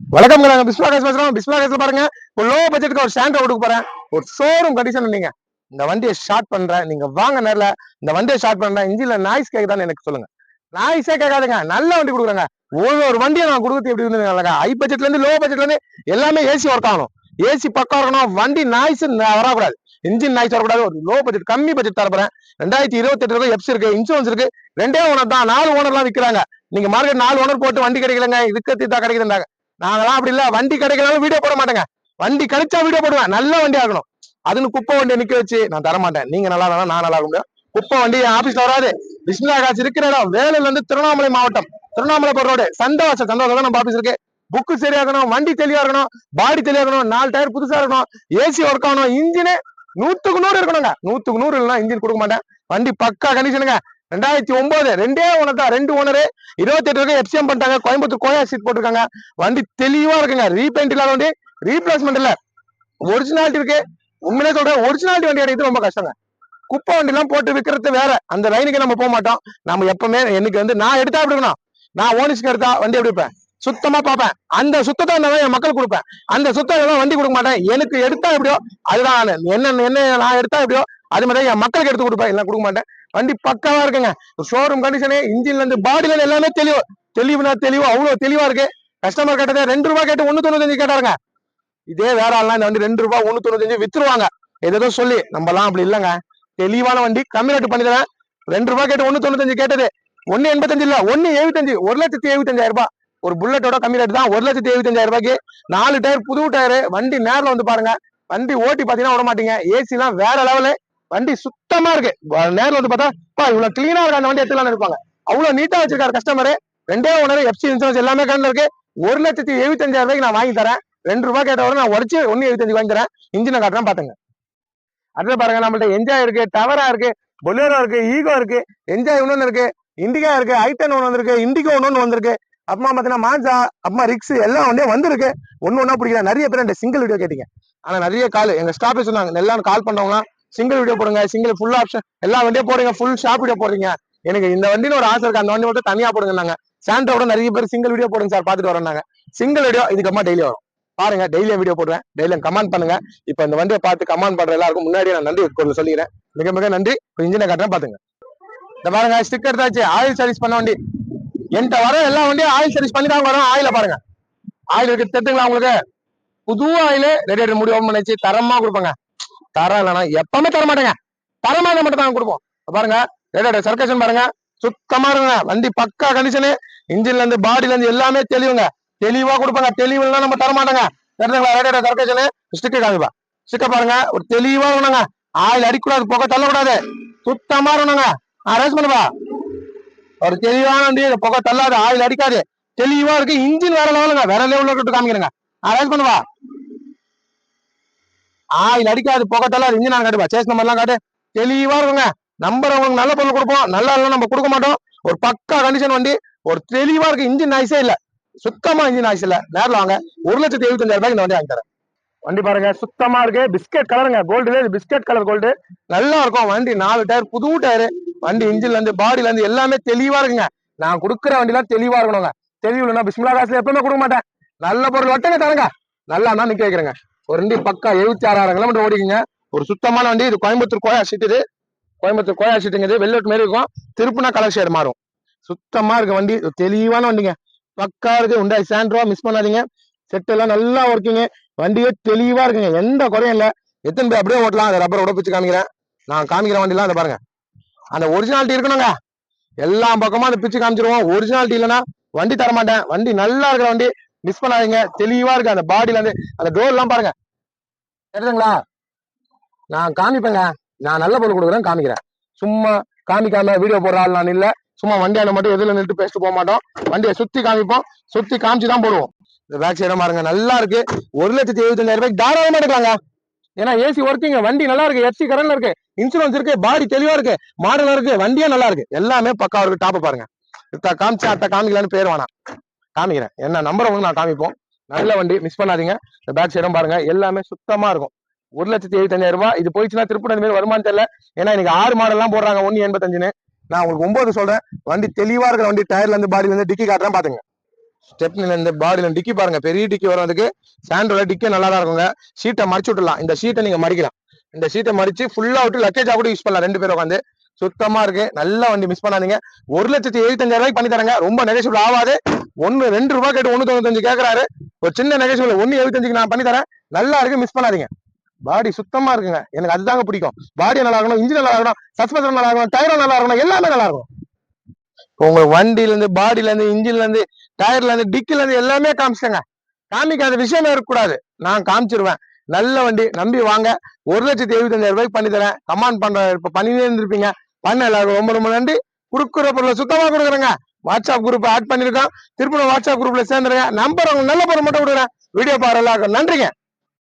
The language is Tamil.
வணக்கம் நாங்க பிஸ்மா கேஸ் பேசுறோம் பிஸ்மா கேஸ்ல பாருங்க. ஒரு லோ பட்ஜெட்டுக்கு ஒரு ஸ்டாண்ட் கொடுக்க போறேன். ஒரு ஷோரூம் கண்டிஷன் நீங்க இந்த வண்டியை ஸ்டார்ட் பண்றேன். நீங்க வாங்க நேரில் இந்த வண்டியை ஸ்டார்ட் பண்றேன். இன்ஜின்ல நாய்ஸ் கேக்குதான்னு எனக்கு சொல்லுங்க. நாய்ஸே கேட்காதுங்க. நல்ல வண்டி கொடுக்குறேங்க. ஒரு வண்டியை நான் கொடுக்குறது எப்படி இருந்து நல்லா ஹை பட்ஜெட்ல இருந்து லோ பட்ஜெட்ல இருந்து எல்லாமே ஏசி ஒர்க் ஆகணும். ஏசி பக்கம் இருக்கணும் வண்டி நாய்ஸ் வரக்கூடாது. இன்ஜின் நாய்ஸ் வரக்கூடாது. ஒரு லோ பட்ஜெட் கம்மி பட்ஜெட் தரப்போறேன் ரெண்டாயிரத்தி இருபத்தி எட்டு எப்ஸ் இருக்கு இன்சூரன்ஸ் இருக்கு. ரெண்டே ஓனர் தான். நாலு ஓனர்லாம் விற்கிறாங்க நீங்க மார்க்கெட் நாலு ஓனர் போட்டு வண்டி கிடைக்கலங்க. இதுக்கு தான் கிடைக்குதுன்றாங்க. நாங்களாம் அப்படி இல்லை. வண்டி கிடைக்கலாலும் வீடியோ போட மாட்டேங்க. வண்டி கிடைச்சா வீடியோ போடுவேன். நல்ல வண்டி ஆகணும். அதுன்னு குப்பை வண்டியை நிக்க வச்சு நான் தர மாட்டேன் நீங்க நல்லா இருந்தா நான் நல்லா இருக்க குப்பை வண்டி என் ஆபீஸ்ல வராது. விஷ்ணாகாசி காசு இருக்கிற இடம். வேலையில இருந்து திருவண்ணாமலை மாவட்டம். திருவண்ணாமலை போற ரோடு சந்தோஷம். தான் நம்ம ஆபீஸ் இருக்கு. புக்கு சரியாகணும் வண்டி தெளிவா இருக்கணும். பாடி தெளிவா இருக்கணும். நாலு டயர் புதுசா இருக்கணும். ஏசி ஒர்க் ஆகணும். இன்ஜினு நூத்துக்கு நூறு இருக்கணுங்க. நூத்துக்கு நூறு இல்லைன்னா இன்ஜின் கொடுக்க மாட்டேன். வண்டி பக்கா கண்டிஷனுங்க ரெண்டாயிரத்தி ஒன்பது ரெண்டே ஓனர் தான் ரெண்டு ஓனரு இருபத்தி எட்டு வரைக்கும் எஃப்சிஎம் பண்ணிட்டாங்க கோயம்புத்தூர் கோயா சீட் போட்டிருக்காங்க. வண்டி தெளிவா இருக்குங்க ரீபெயிண்ட் இல்லாத வண்டி ரீப்ளேஸ்மெண்ட் இல்ல. ஒரிஜினாலிட்டி இருக்கு. உண்மையிலே சொல்றேன் ஒரிஜினாலிட்டி வண்டி கிடைக்கிறது ரொம்ப கஷ்டங்க. குப்பை வண்டி எல்லாம் போட்டு விற்கிறது வேற. அந்த லைனுக்கு நம்ம போக மாட்டோம். நம்ம எப்பவுமே எனக்கு வந்து நான் எடுத்தா எப்படி இருக்கணும்? நான் ஓனிஸ்க்கு எடுத்தா வண்டி எப்படி இருப்பேன்? சுத்தமா பார்ப்பேன். அந்த சுத்தத்தை நான் என் மக்கள் கொடுப்பேன். அந்த சுத்தம் வண்டி கொடுக்க மாட்டேன். எனக்கு எடுத்தா எப்படியோ அதுதான் நான். என்ன என்ன நான் எடுத்தா எப்படியோ அது மாதிரி என் மக்களுக்கு எடுத்து கொடுப்பேன். இல்லை கொடுக்க மாட்டேன். வண்டி பக்காவா இருக்குங்க. ஷோரூம் கண்டிஷனு இன்ஜின்ல இருந்து பாடியில இருந்து எல்லாமே தெளிவு தெளிவுனா தெளிவு அவ்வளவு தெளிவா இருக்கு. கஸ்டமர் கேட்டதே ரெண்டு ரூபாய் கேட்டு ஒண்ணு தொண்ணூத்தஞ்சு கேட்டாருங்க. இதே வேற ஆள்லாம் இந்த வண்டி ரெண்டு ரூபாய் ஒண்ணு தொண்ணூத்தஞ்சு வித்துருவாங்க. எதோ சொல்லி நம்மலாம் அப்படி இல்லைங்க. தெளிவான வண்டி கம்மி ரேட்டு பண்ணி தரேன். ரெண்டு ரூபாய் கேட்டு ஒண்ணு தொண்ணூத்தஞ்சு கேட்டது. ஒண்ணு எண்பத்தஞ்சு இல்ல ஒண்ணு எழுபத்தஞ்சு ஒரு லட்சத்தி எழுபத்தஞ்சாயிரம் ரூபாய். ஒரு புல்லட்டோட கம்மி ரேட் தான் ஒரு லட்சத்தி எழுபத்தஞ்சாயிரம் ரூபாய்க்கு. நாலு டயர் புது டயர் வண்டி நேரில் வந்து பாருங்க. வண்டி ஓட்டி பாத்தீங்கன்னா விட மாட்டீங்க ஏசி எல்லாம் வேற லெவலு வண்டி சுத்தமா இருக்கு. நேரில் நேர்ல வந்து பார்த்தா பா இவ்வளவு கிளீனா இருக்கு அந்த வண்டி எடுத்துலாம்னு இருப்பாங்க. அவ்வளவு நீட்டா வச்சிருக்காரு கஸ்டமர் ரெண்டே ஒன்று எஃப்சி இன்சூரன்ஸ் எல்லாமே கண்ணில் இருக்கு. ஒரு லட்சத்தி எழுபத்தஞ்சாயிரம் ரூபாய்க்கு நான் வாங்கி தரேன். ரெண்டு ரூபாய் கேட்டவரை நான் உடச்சு ஒன்னு எழுபத்தஞ்சு வாங்கி தரேன். இன்ஜினை காட்டுறேன் பாத்துங்க. அடுத்து பாருங்க நம்மள்ட்ட என்ஜாய் இருக்கு டவரா இருக்கு பொலேரோ இருக்கு ஈகோ இருக்கு என்ஜாய் ஒன்னு இருக்கு. இண்டிகா இருக்கு ஐட்டன் ஒன்று வந்திருக்கு இண்டிகோ ஒன்று வந்திருக்கு. அப்புறமா பாத்தீங்கன்னா மாஞ்சா அப்புறமா ரிக்ஸ் எல்லாம் வந்து வந்திருக்கு. ஒண்ணு ஒன்றா பிடிக்கல. நிறைய பேர் சிங்கிள் வீடியோ கேட்டீங்க. ஆனா நிறைய கால் எங்க ஸ்டாஃபே சொன்னாங்க எல்லாம் கால் பண்ணவங்களாம் சிங்கிள் வீடியோ போடுங்க சிங்கிள் ஃபுல் ஆப்ஷன் எல்லா வண்டியும் போடுங்க ஃபுல் ஷாப் வீடியோ போடுறீங்க. எனக்கு இந்த வண்டின்னு ஒரு ஆசை இருக்கு. அந்த வண்டி மட்டும் தனியா போடுங்க நாங்க. சாண்டோட நிறைய பேர் சிங்கிள் வீடியோ போடுங்க சார் பாத்துட்டு வரோம்னாங்க சிங்கிள் வீடியோ இதுக்கப்புறமா டெய்லி வரும். பாருங்க டெய்லியும் வீடியோ போடுவேன் டெய்லியும் கமெண்ட் பண்ணுங்க. இப்ப இந்த வண்டியை பார்த்து கமெண்ட் பண்ற எல்லாருக்கும் முன்னாடியே நான் நன்றி கொஞ்சம் சொல்லிக்கிறேன். மிக மிக நன்றி. இன்ஜினை காட்டுறேன் பாத்துங்க இந்த பாருங்க ஸ்டிக்கர் தாச்சு ஆயில் சர்வீஸ் பண்ண வண்டி. என்கிட்ட வர எல்லா வண்டியும் ஆயில் சர்வீஸ் பண்ணி தான் வரும். ஆயில பாருங்க. ஆயில் இருக்கு தெரிஞ்சுங்களா உங்களுக்கு? புது ஆயில் ரெடி முடி ஓப்பன் தரமா கொடுப்பாங்க. தரம் எப்பவுமே தர மாட்டேங்க. தரமா மட்டும் தான் கொடுப்போம். பாருங்க ரேடியேட்டர் சர்க்கேஷன் பாருங்க. சுத்தமா இருங்க. வண்டி பக்கா கண்டிஷனு இன்ஜின்ல இருந்து பாடியில இருந்து எல்லாமே தெளிவுங்க. தெளிவா கொடுப்பாங்க. தெளிவு நம்ம தர மாட்டோங்க. தெரிஞ்சுங்களா ரேடியேட்டர் சர்க்கேஷன் ஸ்டிக்கர் காமிப்பா ஸ்டிக்க பாருங்க. ஒரு தெளிவா இருக்கணுங்க. ஆயில் அடிக்கூடாது புகை தள்ளக்கூடாது. சுத்தமா இருக்கணுங்க. அரேஞ்ச் பண்ணுப்பா ஒரு தெளிவான வண்டி புகை தள்ளாது. ஆயில் அடிக்காது. தெளிவா இருக்கு. இன்ஜின் வேற லெவலுங்க வேற லெவலில் காமிக்கிறேங்க. அரேஞ்ச் பண்ணுவா ஆயில் அடிக்காது புகை தள்ளாது இன்ஜின் நான் காட்டுப்பா சேஸ் நம்பர் எல்லாம் காட்டு. தெளிவா இருக்குங்க. நம்பர் உங்களுக்கு நல்ல பொருள் கொடுப்போம். நல்லா இல்லைன்னா நம்ம கொடுக்க மாட்டோம். ஒரு பக்கா கண்டிஷன் வண்டி ஒரு தெளிவா இருக்கு. இன்ஜின் நாய்ஸே இல்ல. சுத்தமா இன்ஜின் நாய்ஸ் இல்ல. நேரில் வாங்க. ஒரு லட்சத்தி எழுபத்தஞ்சாயிரம் ரூபாய்க்கு இந்த வண்டி வாங்கி தரேன். வண்டி பாருங்க. சுத்தமா இருக்கு. பிஸ்கட் கலருங்க கோல்டுல பிஸ்கட் கலர் கோல்டு நல்லா இருக்கும். வண்டி நாலு டயர் புது டயர் வண்டி இன்ஜின்ல இருந்து பாடியில இருந்து எல்லாமே தெளிவா இருக்குங்க. நான் கொடுக்குற வண்டிலாம் தெளிவா இருக்கணுங்க. தெளிவு இல்லைன்னா பிஸ்மிலா காசுல எப்பவுமே கொடுக்க மாட்டேன். நல்ல பொருள். வட்டங்க தரங்க. நல்லா தான் நிக்க வைக்கிறேங்க. ஒரு வண்டி பக்கா எழுபத்தி ஆறாயிரம் கிலோமீட்டர் ஓடிக்குங்க. ஒரு சுத்தமான வண்டி இது கோயம்புத்தூர் கோயா சீட் இது. கோயம்புத்தூர் கோயா சீட்டுங்கிறது வெள்ளோட்டு மாரி இருக்கும். திருப்புனா கலர் ஷேட் மாறும். சுத்தமா இருக்கு வண்டி தெளிவான வண்டிங்க. பக்கா இருக்கு. உண்டாய் சாண்ட்ரோ மிஸ் பண்ணாதீங்க. செட் எல்லாம் நல்லா ஒர்க்கிங்க வண்டியே தெளிவா இருக்குங்க. எந்த குறையும் இல்ல. எத்தனை பேர் அப்படியே ஓட்டலாம். அந்த ரப்பர் உடப்பிச்சு காமிக்கிறேன். நான் காமிக்கிற வண்டிலாம் அதை பாருங்க. அந்த ஒரிஜினாலிட்டி இருக்கணுங்க. எல்லா பக்கமும் அந்த பிச்சு காமிச்சிருவோம். ஒரிஜினாலிட்டி இல்லைன்னா வண்டி தர மாட்டேன் வண்டி நல்லா இருக்கிற வண்டி மிஸ் பண்ணாதீங்க. தெளிவா இருக்கு. அந்த பாடியில இருந்து அந்த டோர் எல்லாம் பாருங்க. தெரியுதுங்களா நான் காமிப்பேங்க. நான் நல்ல பொருள் கொடுக்குறேன் காமிக்கிறேன். சும்மா காமிக்காம வீடியோ போடுற ஆள் நான் இல்ல. சும்மா வண்டியால மட்டும் எதுல நின்று பேசிட்டு போக மாட்டோம். வண்டியை சுத்தி காமிப்போம். சுத்தி காமிச்சு தான் போடுவோம். இந்த பேக் சைடம் பாருங்க நல்லா இருக்கு. ஒரு லட்சத்தி எழுபத்தஞ்சாயிரம் ரூபாய்க்கு தாராளமா எடுக்கலாங்க. ஏன்னா ஏசி ஒர்க்கிங்க வண்டி நல்லா இருக்கு. எஃப்சி கரண்ட்ல இருக்கு. இன்சூரன்ஸ் இருக்கு. பாடி தெளிவா இருக்கு. மாடலா இருக்கு. வண்டியா நல்லா இருக்கு. எல்லாமே பக்கா இருக்கு. டாப்பை பாருங்க. இத்த காமிச்சு அத்த காமிக்கலான்னு பேர் வேணாம். காமிக்கிறேன். என்ன நம்பர் உங்களுக்கு நான் காமிப்போம். நல்ல வண்டி மிஸ் பண்ணாதீங்க. இந்த பேக் சைடும் பாருங்க. எல்லாமே சுத்தமா இருக்கும். ஒரு லட்சத்தி எழுபத்தஞ்சாயிரம் ரூபாய். இது போயிடுச்சுன்னா திருப்பி அந்த மாதிரி வருமானு தெரியல. ஏன்னா இன்னைக்கு ஆறு மாடல்லாம் போடுறாங்க. ஒன்னு எண்பத்தஞ்சுன்னு. நான் உங்களுக்கு ஒன்பது சொல்றேன். வண்டி தெளிவா இருக்கிற வண்டி டயர்ல இருந்து பாடியில இருந்து டிக்கி காட்டுறேன் பாத்துங்க. ஸ்டெப்னில இருந்து பாடியில டிக்கி பாருங்க. பெரிய டிக்கி வர்றதுக்கு சாண்டோட டிக்கி நல்லா தான் இருக்குங்க. ஷீட்டை மடிச்சு விட்டுலாம் இந்த சீட்டை நீங்க மடிக்கலாம் இந்த சீட்டை மடிச்சு ஃபுல்லா விட்டு லக்கேஜா கூட யூஸ் பண்ணலாம். ரெண்டு பேரும் உட்காந்து. சுத்தமா இருக்கு. நல்ல வண்டி மிஸ் பண்ணாதீங்க. ஒரு லட்சத்தி எழுபத்தஞ்சாயிரம் ரூபாய்க்கு பண்ணி தரங்க ரொம்ப நெகசிபிள் ஆகாது. ஒன்னு ரெண்டு ரூபாய் கேட்டு ஒண்ணு தொண்ணூத்தஞ்சு கேக்குறாரு. ஒரு சின்ன நெகசிபிள் ஒன்னு எழுபத்தஞ்சுக்கு நான் பண்ணி தரேன். நல்லா இருக்கு மிஸ் பண்ணாதீங்க. பாடி சுத்தமா இருக்குங்க. எனக்கு அதுதாங்க பிடிக்கும். பாடி நல்லா இருக்கணும் இன்ஜின் நல்லா இருக்கணும் சஸ்பென்ஷன் நல்லா இருக்கணும் டயரும் நல்லா இருக்கணும் எல்லாமே நல்லா இருக்கும். உங்க வண்டில இருந்து பாடியில இருந்து இன்ஜின்ல இருந்து டயர்ல இருந்து டிக்கில இருந்து எல்லாமே காமிச்சிட்டேங்க காமிக்காத விஷயமே இருக்கக்கூடாது. நான் காமிச்சிருவேன். நல்ல வண்டி நம்பி வாங்க. ஒரு லட்சத்தி எழுபத்தஞ்சாயிரம் ரூபாய்க்கு பண்ணி தரேன். கமாண்ட் பண்ற இப்ப பண்ணிட்டே இருந்திருப்பீங்க. பண்ண எல்லாருக்கும் ரொம்ப ரொம்ப நன்றி. கொடுக்குற பொருளை சுத்தமா கொடுக்குறேங்க. வாட்ஸ்அப் குரூப் ஆட் பண்ணிருக்கோம். திருப்பூர் வாட்ஸ்அப் குரூப்ல சேர்ந்துருங்க. நம்பர் அவங்க நல்ல பொருள் மட்டும் கொடுக்குறேன் வீடியோ பாரு எல்லாருக்கும் நன்றிங்க.